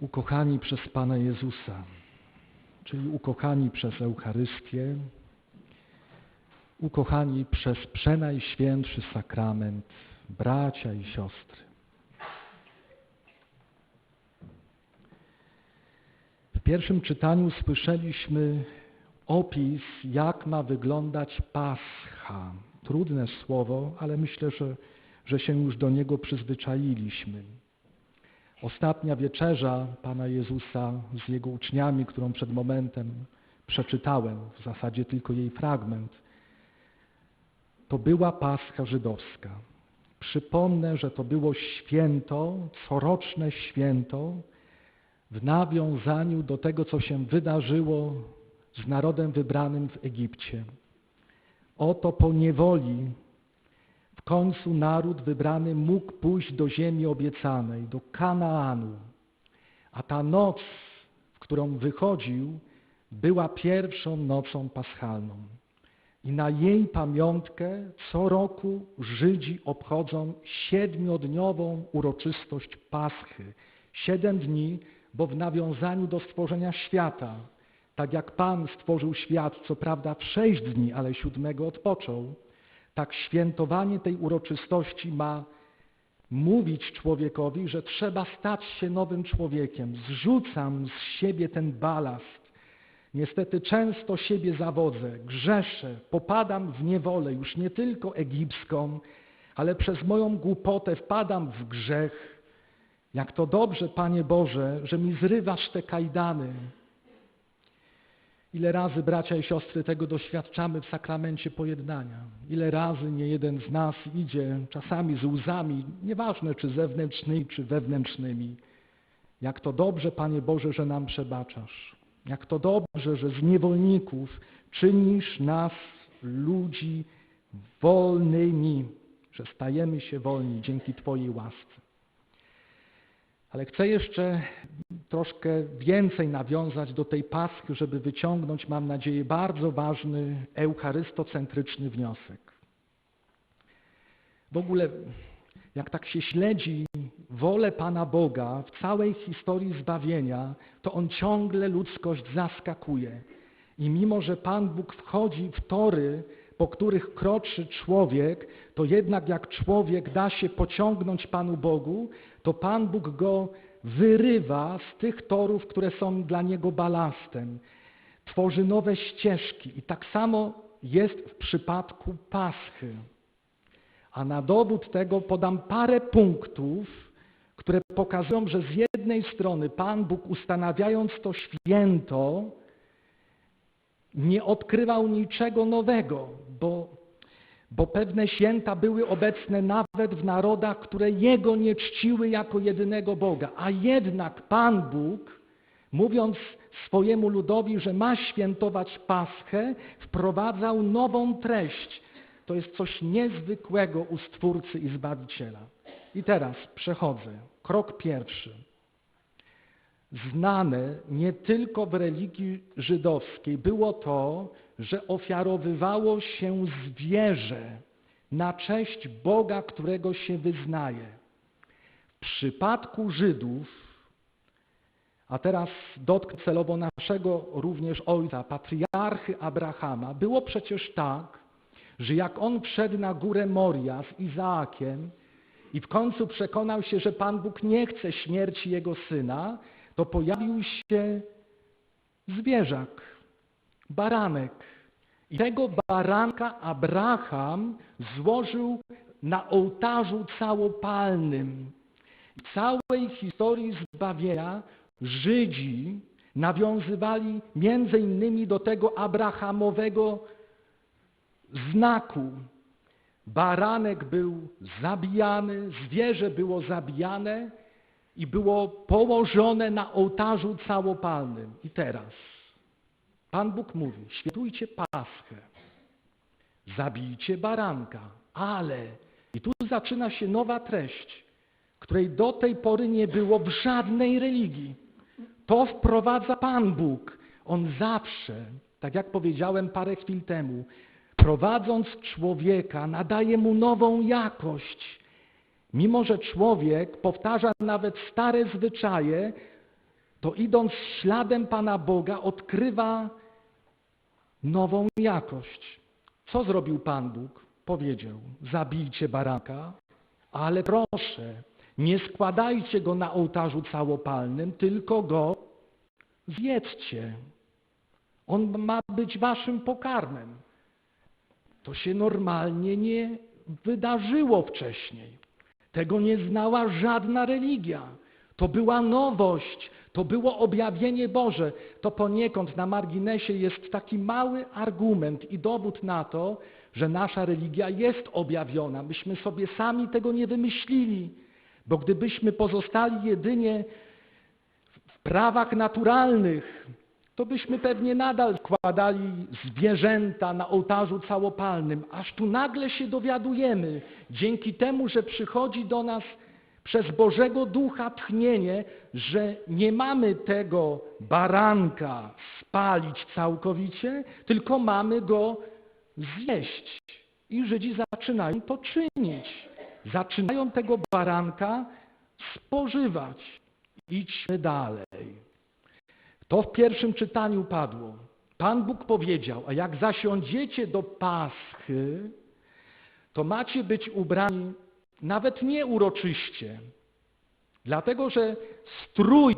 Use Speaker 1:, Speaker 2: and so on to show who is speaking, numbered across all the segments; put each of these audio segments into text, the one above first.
Speaker 1: ukochani przez Pana Jezusa, czyli ukochani przez Eucharystię, ukochani przez przenajświętszy sakrament, bracia i siostry. W pierwszym czytaniu słyszeliśmy opis, jak ma wyglądać Pascha. Trudne słowo, ale myślę, że, że się już do niego przyzwyczailiśmy. Ostatnia wieczerza Pana Jezusa z Jego uczniami, którą przed momentem przeczytałem, w zasadzie tylko jej fragment, to była Pascha żydowska. Przypomnę, że to było święto, coroczne święto, w nawiązaniu do tego, co się wydarzyło z narodem wybranym w Egipcie. Oto po niewoli końcu naród wybrany mógł pójść do ziemi obiecanej, do Kanaanu. A ta noc, w którą wychodził, była pierwszą nocą paschalną. I na jej pamiątkę co roku Żydzi obchodzą siedmiodniową uroczystość Paschy. Siedem dni, bo w nawiązaniu do stworzenia świata, tak jak Pan stworzył świat, co prawda w sześć dni, ale siódmego odpoczął, tak świętowanie tej uroczystości ma mówić człowiekowi, że trzeba stać się nowym człowiekiem. Zrzucam z siebie ten balast. Niestety często siebie zawodzę, grzeszę, popadam w niewolę, już nie tylko egipską, ale przez moją głupotę wpadam w grzech. Jak to dobrze, Panie Boże, że mi zrywasz te kajdany. Ile razy, bracia i siostry, tego doświadczamy w sakramencie pojednania. Ile razy nie jeden z nas idzie, czasami z łzami, nieważne czy zewnętrznymi, czy wewnętrznymi. Jak to dobrze, Panie Boże, że nam przebaczasz. Jak to dobrze, że z niewolników czynisz nas ludzi wolnymi, że stajemy się wolni dzięki Twojej łasce. Ale chcę jeszcze troszkę więcej nawiązać do tej paschy, żeby wyciągnąć, mam nadzieję, bardzo ważny eucharystocentryczny wniosek. W ogóle, jak tak się śledzi wolę Pana Boga w całej historii zbawienia, to On ciągle ludzkość zaskakuje. I mimo, że Pan Bóg wchodzi w tory, po których kroczy człowiek, to jednak jak człowiek da się pociągnąć Panu Bogu, to Pan Bóg go wyrywa z tych torów, które są dla niego balastem. Tworzy nowe ścieżki i tak samo jest w przypadku Paschy. A na dowód tego podam parę punktów, które pokazują, że z jednej strony Pan Bóg ustanawiając to święto, nie odkrywał niczego nowego, bo, pewne święta były obecne nawet w narodach, które Jego nie czciły jako jedynego Boga. A jednak Pan Bóg, mówiąc swojemu ludowi, że ma świętować Paschę, wprowadzał nową treść. To jest coś niezwykłego u Stwórcy i Zbawiciela. I teraz przechodzę. Krok pierwszy znane nie tylko w religii żydowskiej było to, że ofiarowywało się zwierzę na cześć Boga, którego się wyznaje. W przypadku Żydów, a teraz dotknę celowo naszego również ojca, patriarchy Abrahama, było przecież tak, że jak on wszedł na górę Moria z Izaakiem i w końcu przekonał się, że Pan Bóg nie chce śmierci jego syna, to pojawił się zwierzak, baranek. I tego baranka Abraham złożył na ołtarzu całopalnym. W całej historii zbawienia Żydzi nawiązywali między innymi do tego abrahamowego znaku. Baranek był zabijany, zwierzę było zabijane, i było położone na ołtarzu całopalnym. I teraz Pan Bóg mówi, świętujcie Paschę, zabijcie baranka, ale i tu zaczyna się nowa treść, której do tej pory nie było w żadnej religii. To wprowadza Pan Bóg. On zawsze, tak jak powiedziałem parę chwil temu, prowadząc człowieka, nadaje mu nową jakość, Mimo, że człowiek powtarza nawet stare zwyczaje, to idąc śladem Pana Boga odkrywa nową jakość. Co zrobił Pan Bóg? Powiedział: Zabijcie baranka, ale proszę, nie składajcie go na ołtarzu całopalnym, tylko go zjedzcie. On ma być waszym pokarmem. To się normalnie nie wydarzyło wcześniej. Tego nie znała żadna religia. To była nowość, to było objawienie Boże. To poniekąd na marginesie jest taki mały argument i dowód na to, że nasza religia jest objawiona. Myśmy sobie sami tego nie wymyślili, bo gdybyśmy pozostali jedynie w prawach naturalnych, to byśmy pewnie nadal składali zwierzęta na ołtarzu całopalnym, aż tu nagle się dowiadujemy, dzięki temu, że przychodzi do nas przez Bożego Ducha tchnienie, że nie mamy tego baranka spalić całkowicie, tylko mamy go zjeść. I Żydzi zaczynają to czynić. Zaczynają tego baranka spożywać. Idźmy dalej. To w pierwszym czytaniu padło. Pan Bóg powiedział, a jak zasiądziecie do Paschy, to macie być ubrani nawet nie uroczyście, dlatego że strój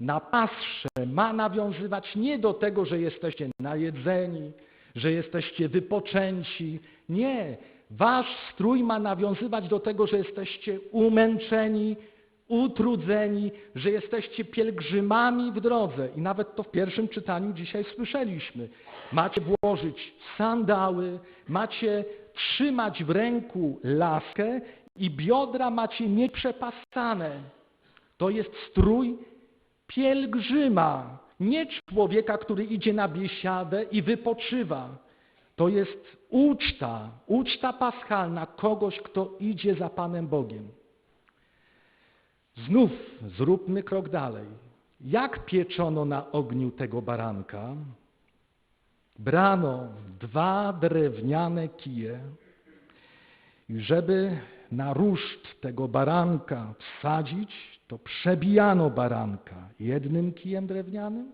Speaker 1: na pasrze ma nawiązywać nie do tego, że jesteście najedzeni, że jesteście wypoczęci. Nie. Wasz strój ma nawiązywać do tego, że jesteście umęczeni, utrudzeni, że jesteście pielgrzymami w drodze. I nawet to w pierwszym czytaniu dzisiaj słyszeliśmy. Macie włożyć sandały, macie trzymać w ręku laskę i biodra macie mieć przepasane. To jest strój pielgrzyma, nie człowieka, który idzie na biesiadę i wypoczywa. To jest uczta, uczta paschalna kogoś, kto idzie za Panem Bogiem. Znów zróbmy krok dalej. Jak pieczono na ogniu tego baranka? Brano dwa drewniane kije żeby na ruszt tego baranka wsadzić, to przebijano baranka jednym kijem drewnianym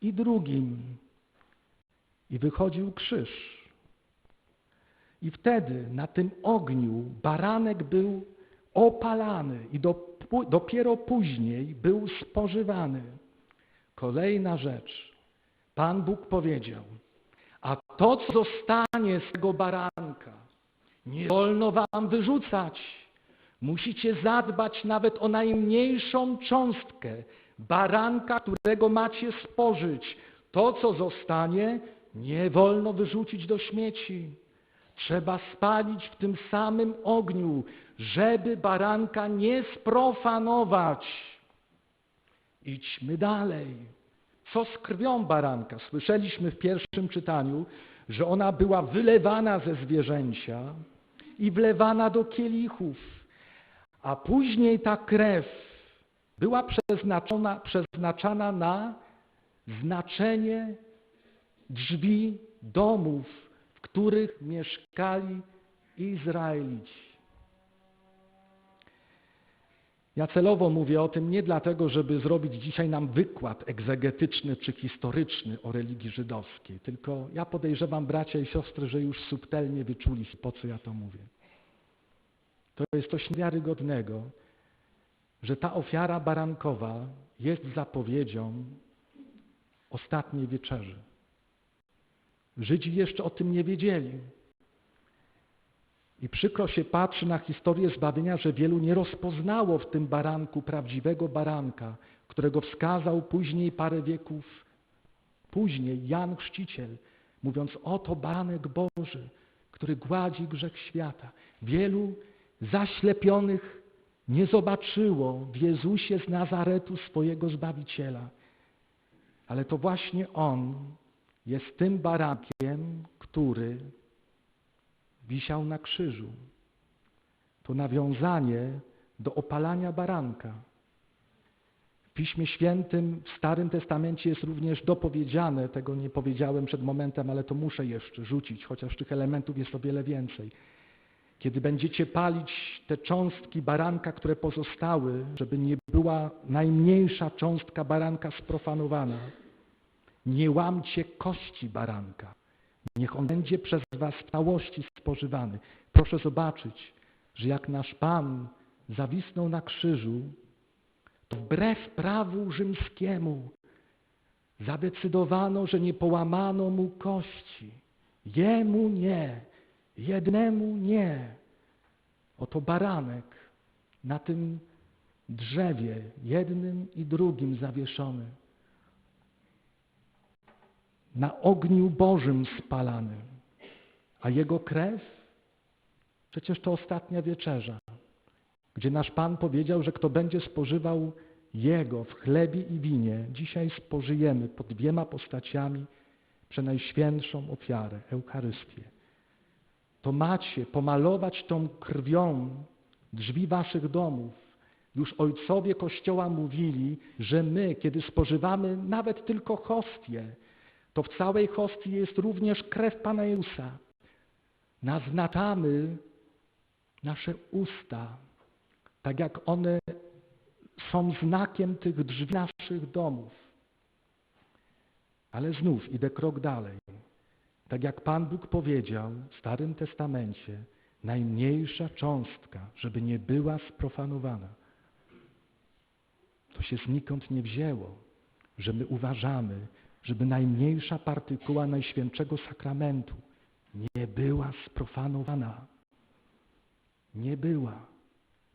Speaker 1: i drugim. I wychodził krzyż. I wtedy na tym ogniu baranek był opalany i do, dopiero później był spożywany. Kolejna rzecz. Pan Bóg powiedział, a to, co zostanie z tego baranka, nie wolno wam wyrzucać. Musicie zadbać nawet o najmniejszą cząstkę baranka, którego macie spożyć. To, co zostanie, nie wolno wyrzucić do śmieci. Trzeba spalić w tym samym ogniu, żeby baranka nie sprofanować. Idźmy dalej. Co z krwią baranka? Słyszeliśmy w pierwszim czytaniu, że ona była wylewana ze zwierzęcia i wlewana do kielichów, a później ta krew była przeznaczona, przeznaczana na znaczenie drzwi domów, w których mieszkali Izraelici. Ja celowo mówię o tym nie dlatego, żeby zrobić dzisiaj nam wykład egzegetyczny czy historyczny o religii żydowskiej, tylko ja podejrzewam bracia i siostry, że już subtelnie wyczuli, po co ja to mówię. To jest coś niewiarygodnego, że ta ofiara barankowa jest zapowiedzią ostatniej wieczerzy. Żydzi jeszcze o tym nie wiedzieli. I przykro się patrzy na historię zbawienia, że wielu nie rozpoznało w tym baranku prawdziwego baranka, którego wskazał później parę wieków później Jan Chrzciciel, mówiąc oto baranek Boży, który gładzi grzech świata. Wielu zaślepionych nie zobaczyło w Jezusie z Nazaretu swojego Zbawiciela. Ale to właśnie On jest tym barankiem, który wisiał na krzyżu. To nawiązanie do opalania baranka. W Piśmie Świętym w Starym Testamencie jest również dopowiedziane, tego nie powiedziałem przed momentem, ale to muszę jeszcze rzucić, chociaż tych elementów jest o wiele więcej. kiedy będziecie palić te cząstki baranka, które pozostały, żeby nie była najmniejsza cząstka baranka sprofanowana, nie łamcie kości baranka. Niech on będzie przez was w całości spożywany. Proszę zobaczyć, że jak nasz Pan zawisnął na krzyżu, to wbrew prawu rzymskiemu zadecydowano, że nie połamano mu kości. Jemu nie, jednemu nie. Oto baranek na tym drzewie, jednym i drugim zawieszony, na ogniu Bożym spalany, a jego krew, przecież to ostatnia wieczerza, gdzie nasz Pan powiedział, że kto będzie spożywał Jego w chlebie i winie, dzisiaj spożyjemy pod dwiema postaciami przenajświętszą ofiarę, Eucharystię. To macie pomalować tą krwią drzwi waszych domów. Już ojcowie Kościoła mówili, że my, kiedy spożywamy nawet tylko hostię, to w całej hostii jest również krew Pana Jezusa. Naznaczamy nasze usta, tak jak one są znakiem tych drzwi naszych domów. Ale znów idę krok dalej. Tak jak Pan Bóg powiedział w Starym Testamencie, najmniejsza cząstka, żeby nie była sprofanowana. To się znikąd nie wzięło, że my uważamy, żeby najmniejsza partykuła Najświętszego Sakramentu była sprofanowana. Nie była.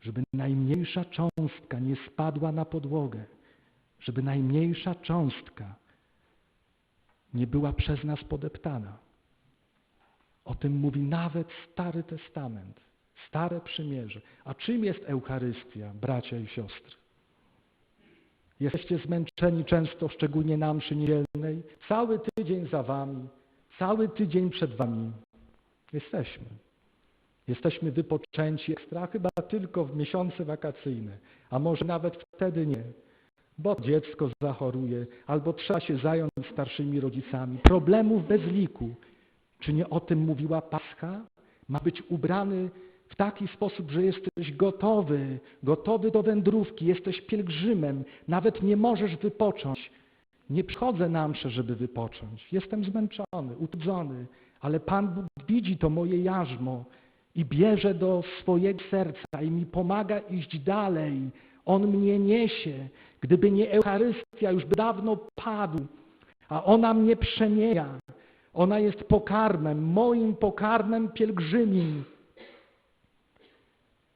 Speaker 1: Żeby najmniejsza cząstka nie spadła na podłogę. Żeby najmniejsza cząstka nie była przez nas podeptana. O tym mówi nawet Stary Testament, Stare Przymierze. A czym jest Eucharystia, bracia i siostry? Jesteście zmęczeni często, szczególnie na mszy niedzielnej. Cały tydzień za wami, cały tydzień przed wami. Jesteśmy. Jesteśmy wypoczęci ekstra, chyba tylko w miesiące wakacyjne, a może nawet wtedy nie, bo dziecko zachoruje, albo trzeba się zająć starszymi rodzicami. Problemów bez liku. Czy nie o tym mówiła Pascha? Ma być ubrany w taki sposób, że jesteś gotowy, gotowy do wędrówki, jesteś pielgrzymem, nawet nie możesz wypocząć. Nie przychodzę na mszę, żeby wypocząć. Jestem zmęczony, utrudzony, ale Pan Bóg widzi to moje jarzmo i bierze do swojego serca i mi pomaga iść dalej. On mnie niesie. Gdyby nie Eucharystia, już by dawno padł, a ona mnie przemienia. Ona jest pokarmem, moim pokarmem pielgrzymim.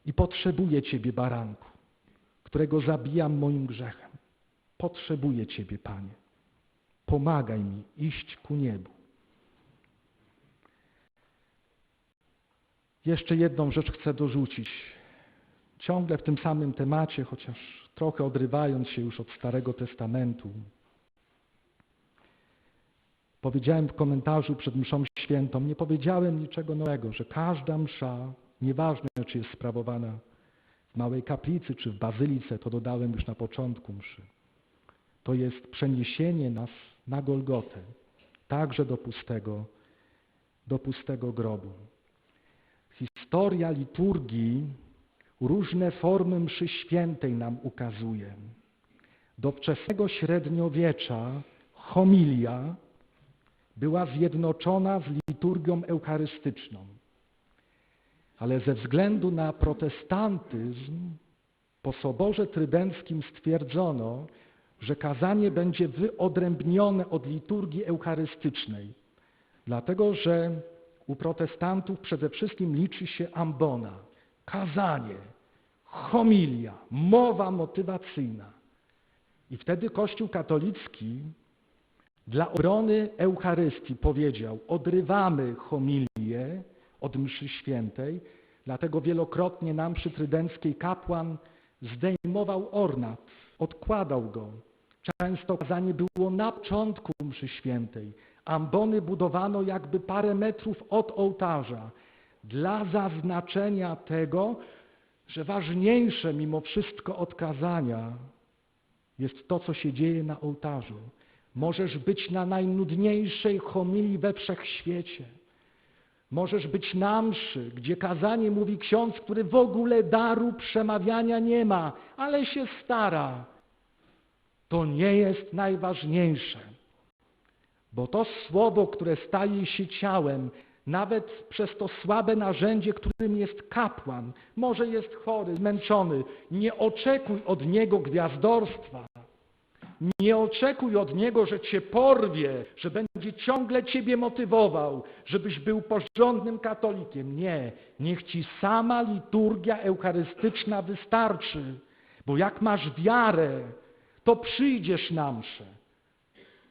Speaker 1: I potrzebuję Ciebie, baranku, którego zabijam moim grzechem. Potrzebuję Ciebie, Panie. Pomagaj mi iść ku niebu. Jeszcze jedną rzecz chcę dorzucić. Ciągle w tym samym temacie, chociaż trochę odrywając się już od Starego Testamentu. Powiedziałem w komentarzu przed mszą świętą, nie powiedziałem niczego nowego, że każda msza, nieważne czy jest sprawowana w małej kaplicy czy w bazylice, to dodałem już na początku mszy. To jest przeniesienie nas na Golgotę, także do pustego, do pustego grobu. Historia liturgii różne formy mszy świętej nam ukazuje. Do wczesnego średniowiecza homilia była zjednoczona z liturgią eucharystyczną. Ale ze względu na protestantyzm po Soborze Trydenckim stwierdzono, że kazanie będzie wyodrębnione od liturgii eucharystycznej, dlatego że u protestantów przede wszystkim liczy się ambona, kazanie, homilia, mowa motywacyjna. I wtedy Kościół katolicki dla obrony Eucharystii powiedział, odrywamy homilię od mszy świętej, dlatego wielokrotnie na mszy trydenckiej kapłan zdejmował ornat, odkładał go. Często kazanie było na początku mszy świętej. Ambony budowano jakby parę metrów od ołtarza dla zaznaczenia tego, że ważniejsze mimo wszystko od kazania jest to, co się dzieje na ołtarzu. Możesz być na najnudniejszej homilii we wszechświecie. Możesz być na mszy, gdzie kazanie mówi ksiądz, który w ogóle daru przemawiania nie ma, ale się stara. To nie jest najważniejsze, bo to słowo, które staje się ciałem, nawet przez to słabe narzędzie, którym jest kapłan, może jest chory, zmęczony, nie oczekuj od niego gwiazdorstwa. Nie oczekuj od Niego, że Cię porwie, że będzie ciągle Ciebie motywował, żebyś był porządnym katolikiem. Nie, niech Ci sama liturgia eucharystyczna wystarczy, bo jak masz wiarę, to przyjdziesz na mszę.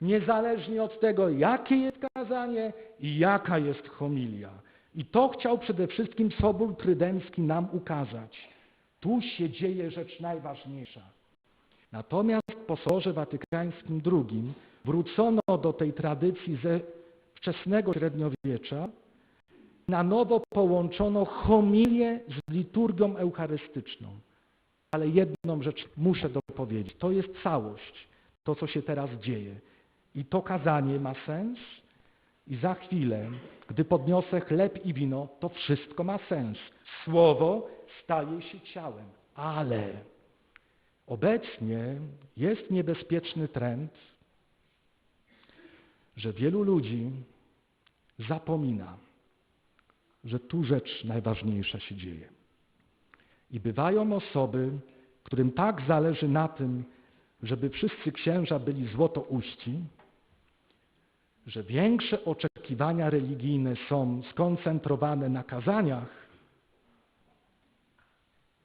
Speaker 1: Niezależnie od tego, jakie jest kazanie i jaka jest homilia. I to chciał przede wszystkim Sobór Trydencki nam ukazać. Tu się dzieje rzecz najważniejsza. Natomiast po Soborze Watykańskim II wrócono do tej tradycji ze wczesnego średniowiecza. Na nowo połączono homilię z liturgią eucharystyczną. Ale jedną rzecz muszę dopowiedzieć. To jest całość, to co się teraz dzieje. I to kazanie ma sens i za chwilę, gdy podniosę chleb i wino, to wszystko ma sens. Słowo staje się ciałem. Ale Obecnie jest niebezpieczny trend, że wielu ludzi zapomina, że tu rzecz najważniejsza się dzieje. I bywają osoby, którym tak zależy na tym, żeby wszyscy księża byli złotouści, że większe oczekiwania religijne są skoncentrowane na kazaniach,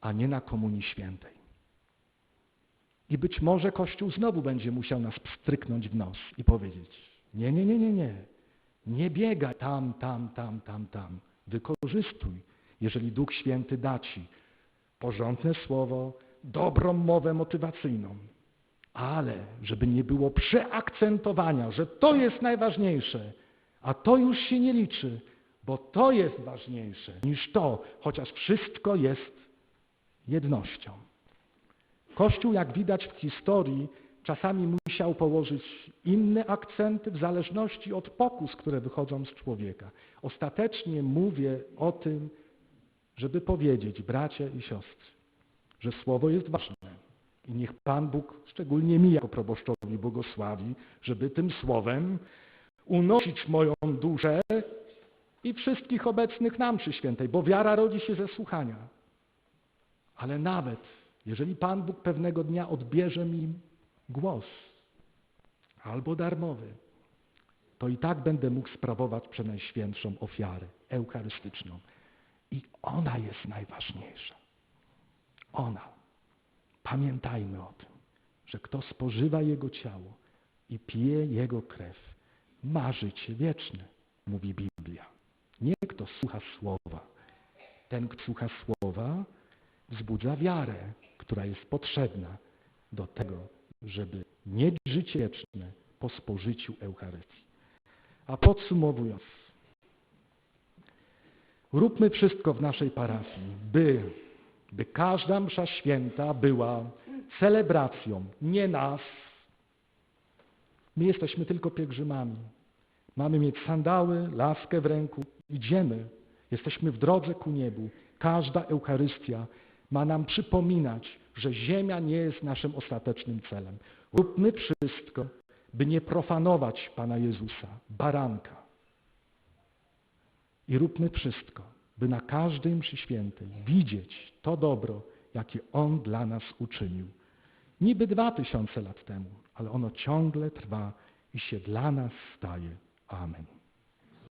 Speaker 1: a nie na Komunii Świętej. I być może Kościół znowu będzie musiał nas pstryknąć w nos i powiedzieć: Nie, nie, nie, nie, nie. Nie biegaj tam, tam, tam, tam, tam. Wykorzystuj, jeżeli Duch Święty da ci porządne słowo, dobrą mowę motywacyjną. Ale żeby nie było przeakcentowania, że to jest najważniejsze, a to już się nie liczy, bo to jest ważniejsze niż to, chociaż wszystko jest jednością. Kościół, jak widać w historii, czasami musiał położyć inne akcenty w zależności od pokus, które wychodzą z człowieka. Ostatecznie mówię o tym, żeby powiedzieć, bracia i siostry, że słowo jest ważne. I niech Pan Bóg, szczególnie mi jako proboszczowi, błogosławi, żeby tym słowem unosić moją duszę i wszystkich obecnych nam przy świętej, bo wiara rodzi się ze słuchania. Ale nawet jeżeli Pan Bóg pewnego dnia odbierze mi głos, albo darmowy, to i tak będę mógł sprawować przenajświętszą ofiarę eucharystyczną. I ona jest najważniejsza. Ona. Pamiętajmy o tym, że kto spożywa Jego ciało i pije Jego krew, ma życie wieczne, mówi Biblia. Nie kto słucha słowa. Ten, kto słucha słowa, wzbudza wiarę, która jest potrzebna do tego, żeby mieć życie wieczne po spożyciu Eucharystii. A podsumowując, róbmy wszystko w naszej parafii, by, by każda msza święta była celebracją nie nas. My jesteśmy tylko pielgrzymami. Mamy mieć sandały, laskę w ręku. Idziemy. Jesteśmy w drodze ku niebu. Każda Eucharystia ma nam przypominać, że ziemia nie jest naszym ostatecznym celem. Róbmy wszystko, by nie profanować Pana Jezusa, baranka. I róbmy wszystko, by na każdej mszy widzieć to dobro, jakie On dla nas uczynił. Niby dwa tysiące lat temu, ale ono ciągle trwa i się dla nas staje. Amen.